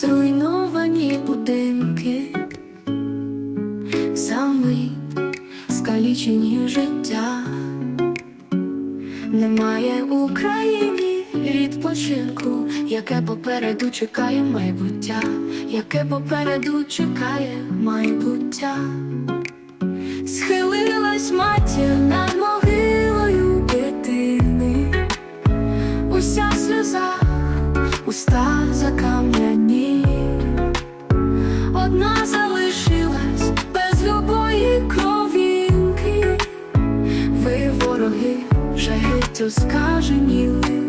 зруйновані будинки, самі скалічені життя, немає в Україні відпочинку, яке попереду чекає майбуття, яке попереду чекає майбуття. Одна залишилась без любої кровінки. Ви вороги вже геть оскаженіли.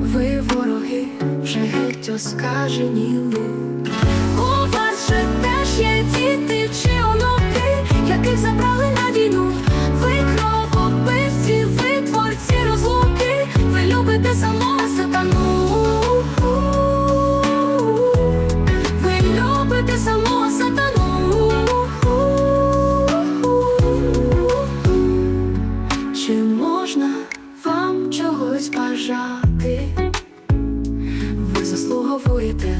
Ви вороги вже геть оскаженіли. Заслуговуєте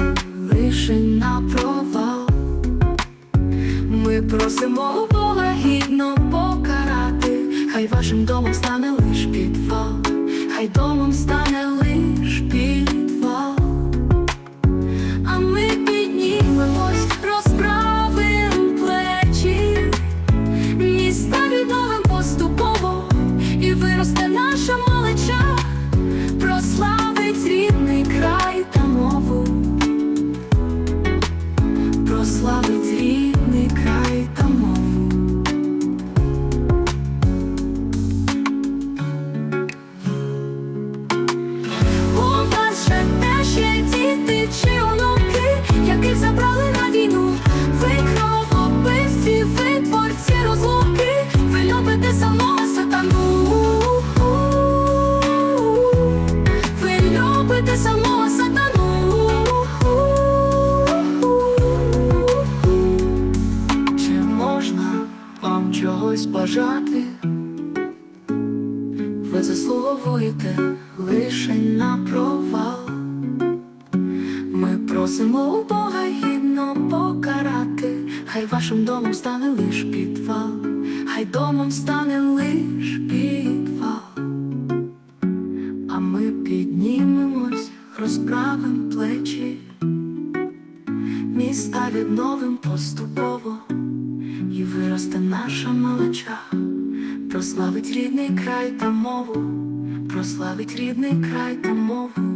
лише на провал. Ми просимо Бога гідно покарати, хай вашим домом стане лиш підвал, хай домом стане вам чогось бажати? Ви заслуговуєте лише на провал. Ми просимо у Бога гідно покарати, хай вашим домом стане лиш підвал, хай домом стане лиш підвал. А ми піднімемось, розправим плечі, міста відновим поступово, і виросте наша малеча. Прославить рідний край та мову, прославить рідний край та мову.